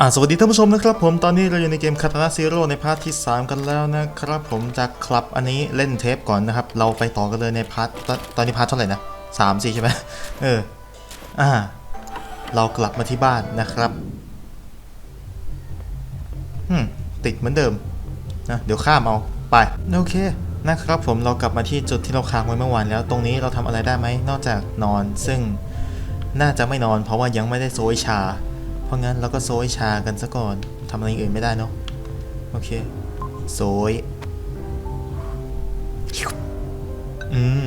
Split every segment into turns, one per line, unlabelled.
อ่าสวัสดีท่านผู้ชมนะครับผมตอนนี้เราอยู่ในเกมคาตา a าซีโร่ในพาร์ทที่ 3 กันแล้วนะครับผมจากคลับอันนี้เล่นเทปก่อนนะครับ เราไปต่อกันเลยในพาร์ทตอนนี้พาร์ทเท่าไหร่นะสามสี่ใช่ไหมเอออ่าเรากลับมาที่บ้านนะครับอืมติดเหมือนเดิมนะเดี๋ยวข้ามเอาไปโอเคนะครับผมเรากลับมาที่จุดที่เราค้างไว้เมื่อวานแล้ว ตรงนี้เราทำอะไรได้ไหมนอกจากนอนซึ่งน่าจะไม่นอนเพราะว่ายังไม่ได้โซยชา เพราะงั้นเราก็โซยชากันซะก่อนทำอะไรอื่นไม่ได้เนาะโอเคโซยอืม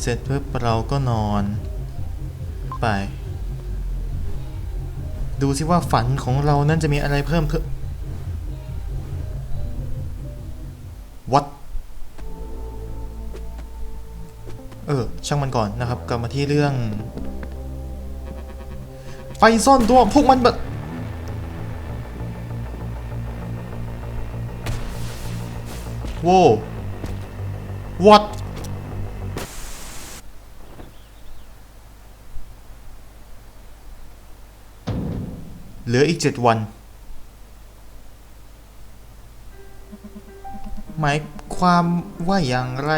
เสร็จปุ๊บเราก็นอน ไป ดูสิว่าฝันของเรานั้นจะมีอะไรเพิ่มขึ้น What เออ ช่างมันก่อนนะครับ กลับมาที่เรื่อง ไฟซ่อนตัวพวกมันแบบโว้ what เหลืออีกเจ็ดวัน หมายความว่าอย่างไร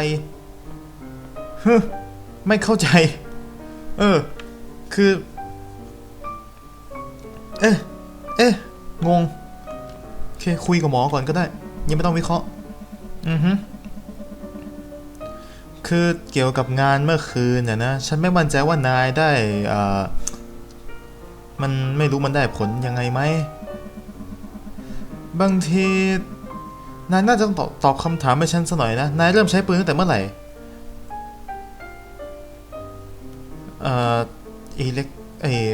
ฮึไม่เข้าใจ เออ คือ เอ๊ะ เอ๊ะ งง โอเค คุยกับหมอก่อนก็ได้ ยังไม่ต้องวิเคราะห์ อือฮึคือเกี่ยวกับงานเมื่อคืนเนี่ยนะ ฉันไม่มั่นใจว่านายได้อ่ามันไม่รู้มันได้ผลยังไงไหม บางที นายน่าจะต้องตอบตอบคำถามให้ฉันสักหน่อยนะ นายเริ่มใช้ปืนตั้งแต่เมื่อไหร่ เอ่ออีเล็กเออ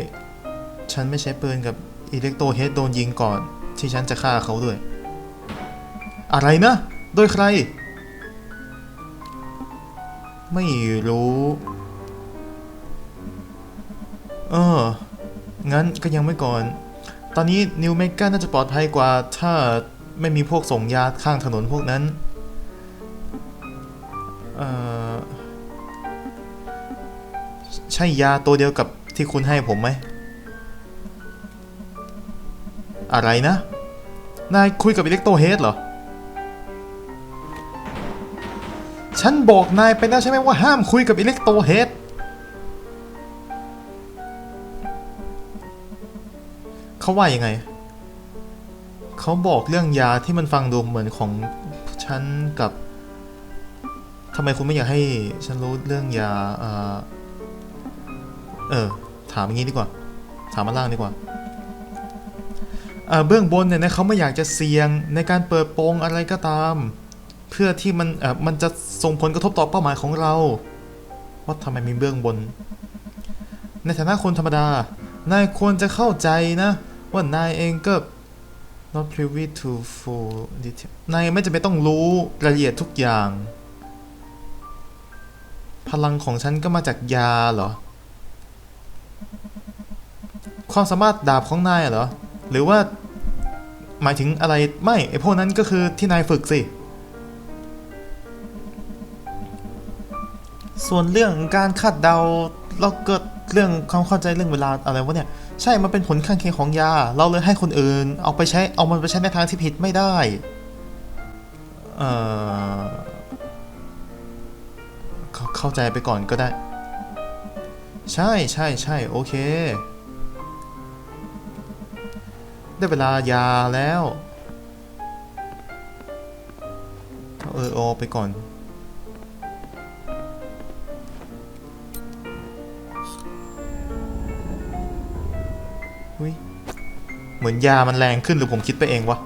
ฉันไม่ใช้ปืนกับอีเล็กโตเฮดโดนยิงก่อน ที่ฉันจะฆ่าเขาด้วย อะไรนะ โดยใคร ไม่รู้ เออ งั้นก็ยังไม่ก่อน ตอนนี้นิวเมกาน่าจะปลอดภัยกว่า ถ้าไม่มีพวกส่งยาข้างถนนพวกนั้น เออใช่ยาตัวเดียวกับที่คุณให้ผมไหม อะไรนะ นายคุยกับอิเล็กโตเฮดเหรอ ฉันบอกนายไปแล้วใช่ไหมว่าห้ามคุยกับอิเล็กโตเฮดเขาว่ายังไง เขาบอกเรื่องยาที่มันฟังดูเหมือนของฉันกับทำไมคุณไม่อยากให้ฉันรู้เรื่องยาเออเออถามอย่างนี้ดีกว่า ถามมาล่างดีกว่า เบื้องบนเนี่ยนะเขาไม่อยากจะเสี่ยงในการเปิดโปงอะไรก็ตาม เพื่อที่มันเออมันจะส่งผลกระทบต่อเป้าหมายของเรา ว่าทำไมมีเบื้องบน ในฐานะคนธรรมดา นายควรจะเข้าใจนะ ว่านายเองก็ not privy to full detail นายไม่จำเป็นต้องรู้รายละเอียดทุกอย่าง พลังของฉันก็มาจากยาเหรอ ความสามารถดาบของนายเหรอ หรือว่าหมายถึงอะไรไม่ไอพวกนั้นก็คือที่นายฝึกสิ ส่วนเรื่องการคาดเดาเราเกิดเรื่องความเข้าใจเรื่องเวลาอะไรวะเนี่ย ใช่มันเป็นผลข้างเคียงของยา เราเลยให้คนอื่น เอาไปใช้เอามันไปใช้ในทางที่ผิดไม่ได้ เออเข้าใจไปก่อนก็ได้ ใช่ใช่ใช่โอเค ได้เวลายาแล้วเออโอไปก่อนอุ้ยเหมือนยามันแรงขึ้นหรือผมคิดไปเองวะ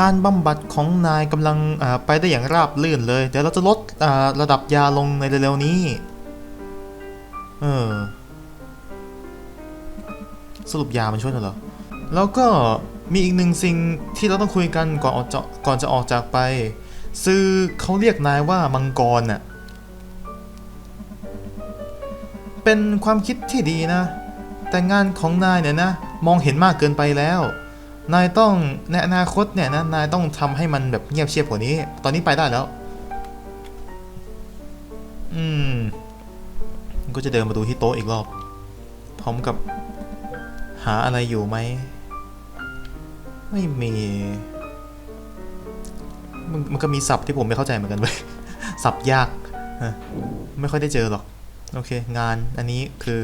การบำบัดของนายกำลังไปได้อย่างราบลื่นเลย เดี๋ยวเราจะลดระดับยาลงในเร็วๆนี้ เออ สรุปยามันช่วยเหรอ แล้วก็มีอีกหนึ่งสิ่งที่เราต้องคุยกันก่อนออกจะก่อนจะออกจากไป ซื้อเขาเรียกนายว่ามังกรน่ะ เป็นความคิดที่ดีนะ แต่งานของนายเนี่ยนะ มองเห็นมากเกินไปแล้ว นายต้องในอนาคตเนี่ยนะนายต้องทำให้มันแบบเงียบเชียบกว่านี้ ตอนนี้ไปได้แล้ว อืม ก็จะเดินมาดูที่โต๊ะอีกรอบ พร้อมกับ หาอะไรอยู่ไหม ไม่มีมันมันก็มีศัพท์ที่ผมไม่เข้าใจเหมือนกันเว้ยศัพท์ยาก ไม่ค่อยได้เจอหรอก โอเค งานอันนี้คือ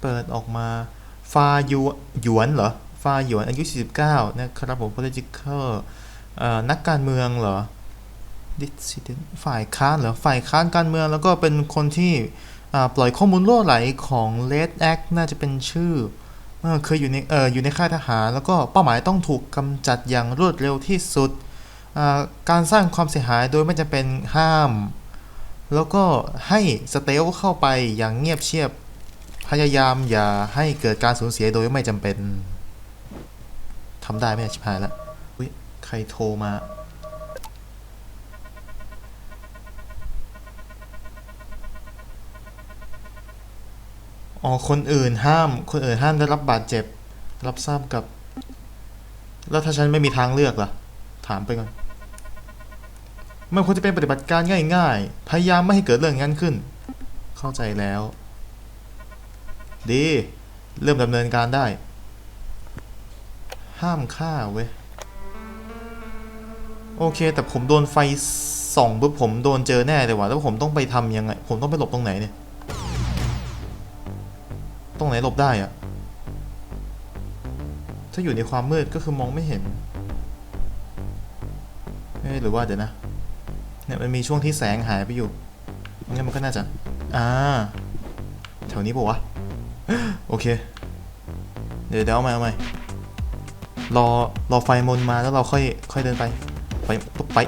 เปิดออกมา ฟาหยวนหยวนเหรอ ฟาหยวนอายุ 49 นะครับผม political เอ่อนักการเมืองเหรอ dissident ฝ่ายค้านเหรอ ฝ่ายค้านการเมืองแล้วก็เป็นคนที่ปล่อยข้อมูลล่วไหลของ Red Act น่าจะเป็นชื่อ เคยอยู่ในเอออยู่ในค่ายทหาร แล้วก็เป้าหมายต้องถูกกำจัดอย่างรวดเร็วที่สุด การสร้างความเสียหายโดยไม่จำเป็นห้าม แล้วก็ให้สเตลเข้าไปอย่างเงียบเชียบ พยายามอย่าให้เกิดการสูญเสียโดยไม่จำเป็นทำได้ไหมชิบหายล้วอุ้ยใครโทรมา อ๋อคนอื่นห้าม คนอื่นห้ามได้รับบาดเจ็บ รับทราบกับ แล้วถ้าฉันไม่มีทางเลือกล่ะ ถามไปก่อนมันควรจะเป็นปฏิบัติการง่ายๆ พยายามไม่ให้เกิดเรื่องนั้นขึ้น เข้าใจแล้ว ดี เริ่มดำเนินการได้ ห้ามฆ่าเว้ย โอเค แต่ผมโดนไฟส่องปุ๊บผมโดนเจอแน่เลยว่ะ แล้วผมต้องไปทำยังไง ผมต้องไปหลบตรงไหนเนี่ย รงไหนหลบได้อะถ้าอยู่ในความมืดก็คือมองไม่เห็นเอ้หรือว่าเดี๋ยวนะ เนี่ยมันมีช่วงที่แสงหายไปอยู่งั้นมันก็น่าจะ อ่า แถวนี้ปะวะ โอเค เดี๋ยวเดี๋ยวเอาใหม่เอาใหม่รอ รอไฟมนมาแล้วเราค่อย ค่อยเดินไป ไปปุ๊บไป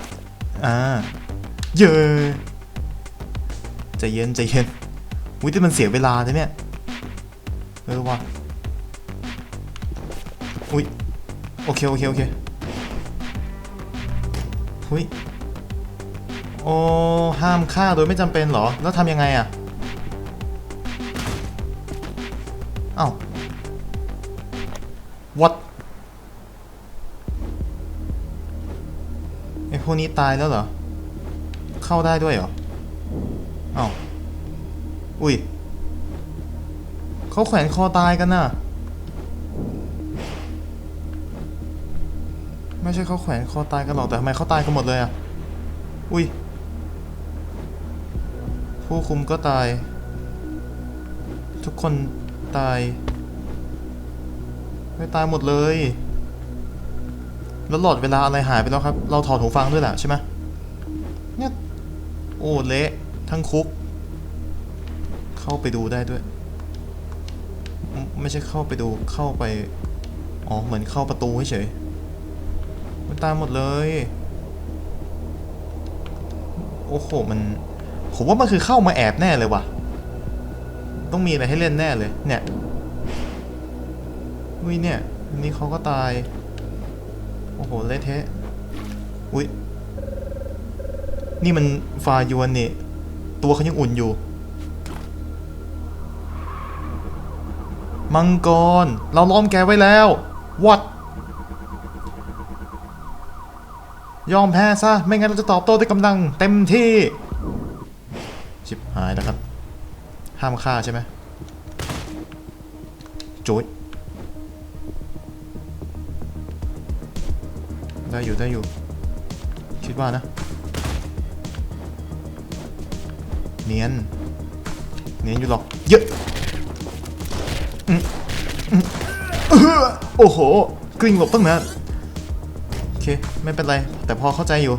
อ่า เย้ใจเย็นใจเย็นอุ้ยแต่มันเสียเวลาเลยเนี่ย เออว่ะอุ้ยโอเคโอเคโอเคอุ้ยโอ้ห้ามฆ่าโดยไม่จำเป็นเหรอ แล้วทำยังไงอะเอ้า what ไอพวกนี้ตายแล้วเหรอ เข้าได้ด้วยเหรอเอ้าอุ้ย เขาแขวนคอตายกันน่ะ ไม่ใช่เขาแขวนคอตายกันหรอกแต่ทำไมเขาตายกันหมดเลยอะ อุ้ย ผู้คุมก็ตาย ทุกคนตาย ไม่ตายหมดเลย แล้วหลอดเวลาอะไรหายไปแล้วครับ เราถอดหูฟังด้วยแหละใช่ไหมเนี่ย โอ้เละทั้งคุก เข้าไปดูได้ด้วย ไม่ใช่เข้าไปดูเข้าไป อ๋อ เหมือนเข้าประตูเฉยมันตายหมดเลย โอ้โห มัน ผมว่ามันคือเข้ามาแอบแน่เลยว่ะ ต้องมีอะไรให้เล่นแน่เลย เนี่ยอุ้ยเนี่ยนนี้เขาก็ตาย โอ้โห เละเทะ อุ้ยนี่มันฟายวนนี่ ตัวเขายังอุ่นอยู่ มังกร เราล้อมแกไว้แล้ววัดยอมแพ้ซะ ไม่งั้นเราจะตอบโต้ด้วยกำลังเต็มที่ ชิบหายแล้วครับ ห้ามฆ่าใช่ไหมจุดได้อยู่ได้อยู่ คิดว่านะ เนียน เนียนอยู่หรอก เยอะ โอ้โห กลิ้งหลบตั้งนานโอเค ไม่เป็นไร แต่พอเข้าใจอยู่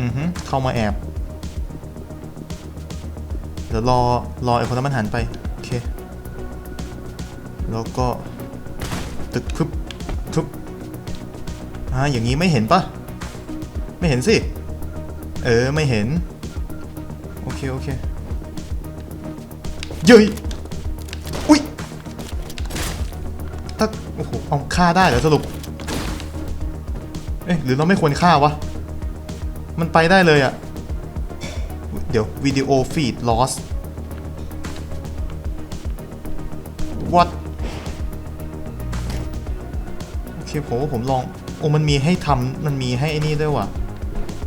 อือฮึเข้ามาแอบ เดี๋ยวรอ รอไอ้คนนั้นมันหันไป โอเค แล้วก็ ตึกพึบพึบอ่าอย่างนี้ไม่เห็นปะไม่เห็นสิ เออ ไม่เห็น โอเค โอเค เย้ย โอ้โหเอาฆ่าได้เหรอสรุป เอ๊ะหรือเราไม่ควรฆ่าวะ มันไปได้เลยอะเดี๋ยววิดีโอฟีด lost what โอเคผมว่าผมลอง โอ้มันมีให้ทำมันมีให้ไอ้นี่ด้วยว่ะ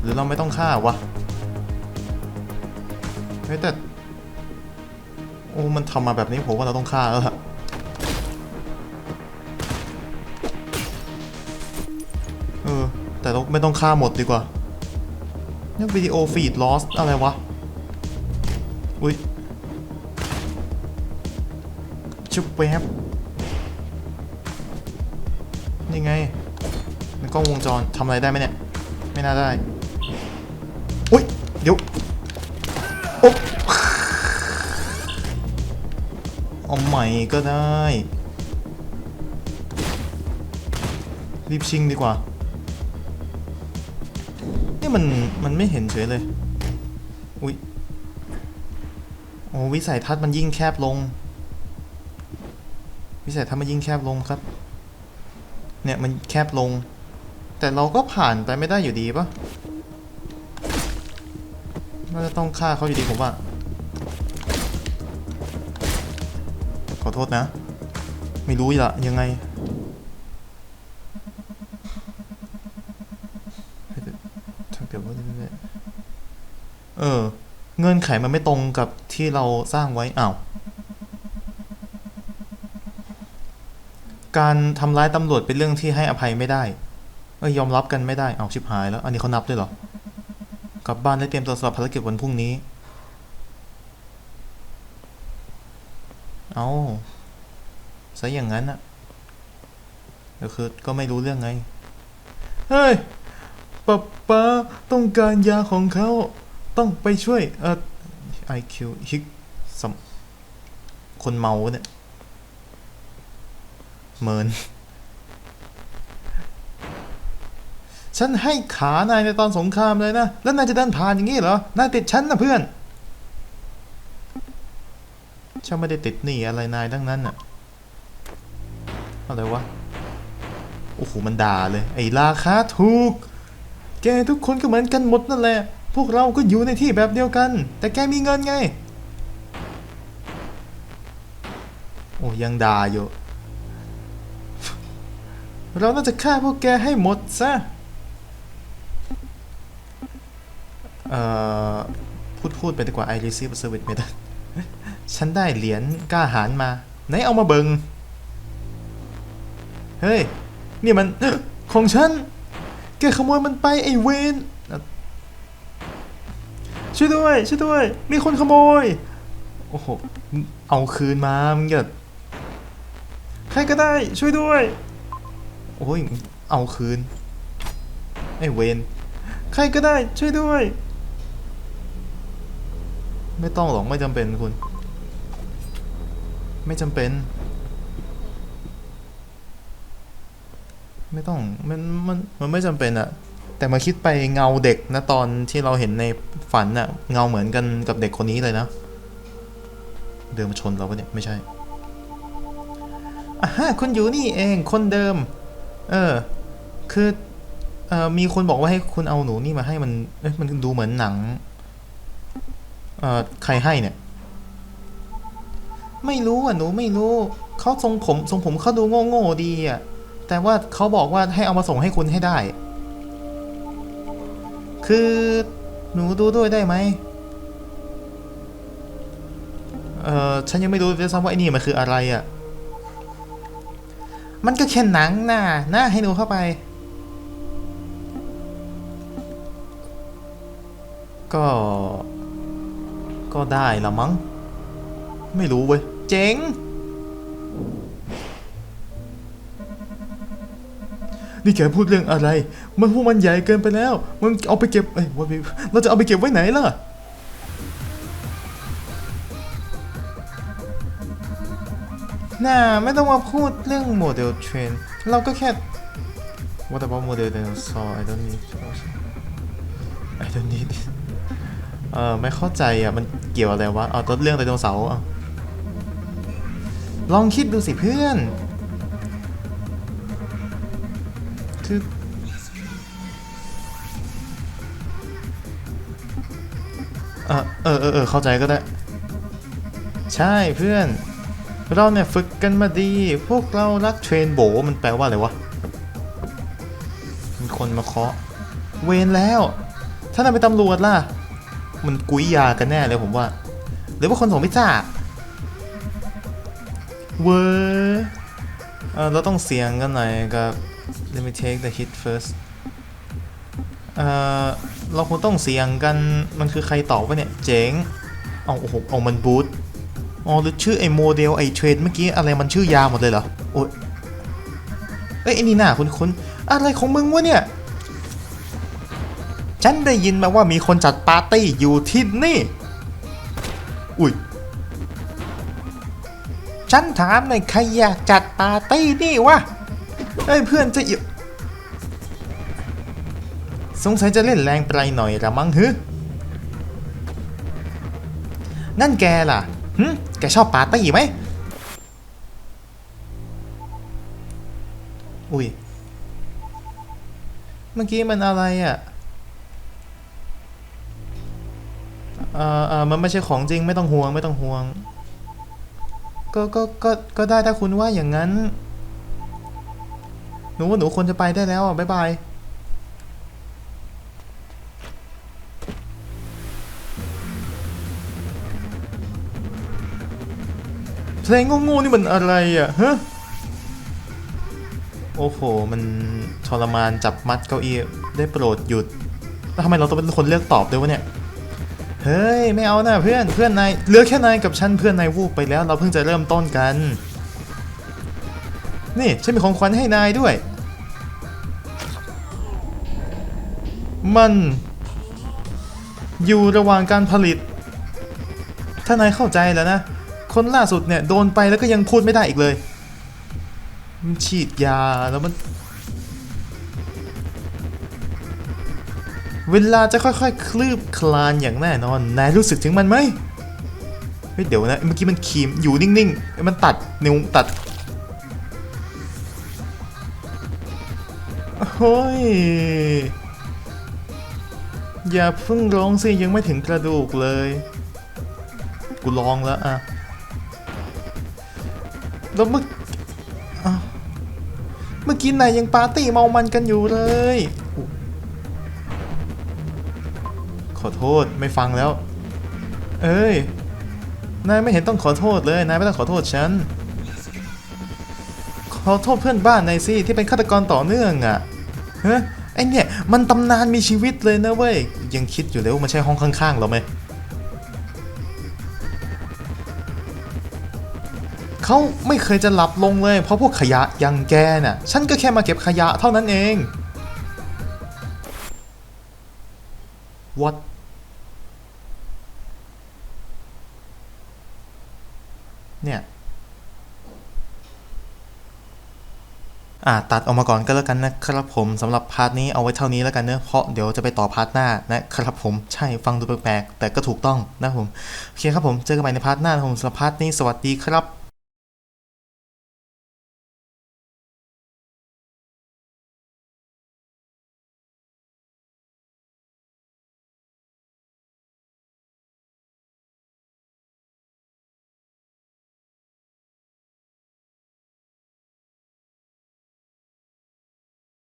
หรือเราไม่ต้องฆ่าวะเฮ้ยแต่ โอ้มันทำมาแบบนี้ผมว่าเราต้องฆ่าแล้วล่ะ ไม่ต้องฆ่าหมดดีกว่าเนี่ยวิดีโอฟีดลอสอะไรวะ อุ้ยชุบแวบนี่ไงในกล้องวงจรทำอะไรได้ไหมเนี่ย ไม่น่าได้ อุ้ย เดี๋ยวโอ๊ะเอาใหม่ก็ได้ รีบชิงดีกว่า มันมันไม่เห็นเฉยเลย อุ๊ยโอ้วิสัยทัศน์มันยิ่งแคบลง วิสัยทัศน์มันยิ่งแคบลงครับ เนี่ยมันแคบลง แต่เราก็ผ่านไปไม่ได้อยู่ดีปะน่าจะต้องฆ่าเขาอยู่ดีผมว่า ขอโทษนะ ไม่รู้ละยังไง เดี๋ยว เออ เงื่อนไขมันไม่ตรงกับที่เราสร้างไว้อ้าวการทำร้ายตำรวจเป็นเรื่องที่ให้อภัยไม่ได้เอ้ยยอมรับกันไม่ได้เอาชิบหายแล้ว อันนี้เขานับด้วยเหรอกลับบ้านและเตรียมตัวสำหรับภารกิจวันพรุ่งนี้ เอาซะอย่างนั้นอะเดี๋ยวคือก็ไม่รู้เรื่องไง เฮ้ยป๊าป๊าต้องการยาของเขา ต้องไปช่วยเอ่อ IQ ฮิกสำคนเมาเนี่ยเมิน ฉันให้ขานายในตอนสงครามเลยนะ แล้วนายจะเดินผ่านอย่างนี้เหรอ นายติดฉันนะเพื่อน ฉันไม่ได้ติดหนี้อะไรนายทั้งนั้นน่ะ อะไรวะ โอ้โห มันด่าเลย ไอ้ราคาถูก แกทุกคนก็เหมือนกันหมดนั่นแหละ พวกเราก็อยู่ในที่แบบเดียวกัน แต่แกมีเงินไง โอ้ยังด่าอยู่ เราน่าจะฆ่าพวกแกให้หมดซะ เอ่อ พูดพูดไปดีกว่า I receive a service medal ฉันได้เหรียญกล้าหาญมา ไหนเอามาเบิง เฮ้ย นี่มัน ของฉัน แกขโมยมันไปไอเวน ช่วยด้วยช่วยด้วย มีคนขโมย โอ้โห เอาคืนมามึงอย่าใครก็ได้ช่วยด้วย โอ้ย เอาคืน ไอ้เวนใครก็ได้ช่วยด้วย ไม่ต้องหรอกไม่จำเป็นคุณ ไม่จำเป็น ไม่ต้องมันมันมันไม่จำเป็นอะ แต่มาคิดไปเงาเด็กนะตอนที่เราเห็นในฝันอะเงาเหมือนกันกับเด็กคนนี้เลยนะ เดินมาชนเราปะเนี่ย ไม่ใช่อ่าฮะคุณอยู่นี่เองคนเดิม เออ คือเอ่อมีคนบอกว่าให้คุณเอาหนูนี่มาให้มันเอ๊ะมันดูเหมือนหนังเอ่อใครให้เนี่ย ไม่รู้อะหนูไม่รู้เขาทรงผมทรงผมเขาดูโง่ๆดีอะแต่ว่าเขาบอกว่าให้เอามาส่งให้คุณให้ได้ คือหนูดูด้วยได้ไหมเออฉันยังไม่รู้ด้วยซ้ำว่าไอ้นี่มันคืออะไรอะ่ะ มันก็แค่หนังน่ะนะให้หนูเข้าไป ก็ ก็ได้ละมั้ง ไม่รู้เว้ย เจ๋ง นี่แกพูดเรื่องอะไร มันพวกมันใหญ่เกินไปแล้ว มันเอาไปเก็บเอ้ยว่าเราจะเอาไปเก็บไว้ไหนล่ะน่าไม่ต้องมาพูดเรื่องโมเดลเทรนเราก็แค่ What about model dinosaur I don't need I don't need it เออไม่เข้าใจอะ มันเกี่ยวอะไรวะ เอาต้นเรื่องไดโนเสาร์อะลองคิดดูสิเพื่อน คือเออเออเออเข้าใจก็ได้ ใช่เพื่อน เราเนี่ยฝึกกันมาดี พวกเรารักเทรนโบมันแปลว่าอะไรวะมีคนมาเคาะ เวนแล้ว ถ้านายเป็นตำรวจล่ะ มันกุยยากันแน่เลยผมว่า หรือว่าคนส่งพิซซ่าเวอร์เออเราต้องเสียงกันหน่อยกับ let me take the hit first เออเราคงต้องเสียงกันมันคือใครตอบวะเนี่ย เจ๋งเอาโอ้โหเอามันบูทอ๋อหรือชื่อไอ้โมเดลไอ้เทรนเมื่อกี้อะไรมันชื่อยาวหมดเลยเหรอ โอ้ยเอ้ยไอ้นี่หน้าคุณคุณอะไรของมึงวะเนี่ย ฉันได้ยินมาว่ามีคนจัดปาร์ตี้อยู่ที่นี่ อุ้ย ฉันถามหน่อยใครอยากจัดปาร์ตี้นี่วะ เอ้ยเพื่อนจะอยู่สงสัยจะเล่นแรงไปหน่อยละมั้งฮึนั่นแกล่ะหึแกชอบปาร์ตี้ไหม อุ้ย เมื่อกี้มันอะไรอะ เอ่อเอ่อมันไม่ใช่ของจริงไม่ต้องห่วงไม่ต้องห่วง ก็ ก็ ก็ ก็ได้ถ้าคุณว่าอย่างนั้น นูว่าหนูควรจะไปได้แล้วอะบ๊ายบายเพลงโง่ๆนี่มันอะไรอะฮะโอ้โห มันทรมานจับมัดเก้าอี้ได้โปรดหยุด แล้วทำไมเราต้องเป็นคนเลือกตอบด้วยวะเนี่ย เฮ้ย ไม่เอานะเพื่อนเพื่อนนายเหลือแค่นายกับฉันเพื่อนนายวูบไปแล้วเราเพิ่งจะเริ่มต้นกัน นี่ฉันมีของขวัญให้นายด้วย มันอยู่ระหว่างการผลิต ถ้านายเข้าใจแล้วนะ คนล่าสุดเนี่ย โดนไปแล้วก็ยังพูดไม่ได้อีกเลย มันฉีดยาแล้วมัน เวลาจะค่อยๆ คลืบคลานอย่างแน่นอน นายรู้สึกถึงมันไหมเฮ้ยเดี๋ยวนะ เมื่อกี้มันขีมอยู่นิ่งๆ มันตัดนิ้วตัดโอ้ย อย่าเพิ่งร้องสิยังไม่ถึงกระดูกเลย กูลองแล้วอะแล้วเมื่อเมื่อกี้นายยังปาร์ตี้เมามันกันอยู่เลย ขอโทษไม่ฟังแล้ว เอ้ย นายไม่เห็นต้องขอโทษเลย นายไม่ต้องขอโทษฉัน ขอโทษเพื่อนบ้านนายสิที่เป็นฆาตกรต่อเนื่องอะ่ะ เฮ้ยไอเนี่ย มันตำนานมีชีวิตเลยนะเว้ย ยังคิดอยู่เลยว่ามันใช่ห้องข้างๆเราไหมเขาไม่เคยจะหลับลงเลย เพราะพวกขยะยังแกน่ะ ฉันก็แค่มาเก็บขยะเท่านั้นเอง what เนี่ย อ่าตัดออกมาก่อนก็แล้วกันนะครับผมสำหรับพาร์ทนี้เอาไว้เท่านี้แล้วกันเนอะเพราะเดี๋ยวจะไปต่อพาร์ทหน้านะครับผมใช่ฟังดูแปลกๆแต่ก็ถูกต้องนะครับผมโอเคครับผมเจอกันใหม่ในพาร์ทหน้านะครับผมสำหรับพาร์ทนี้สวัสดีครับ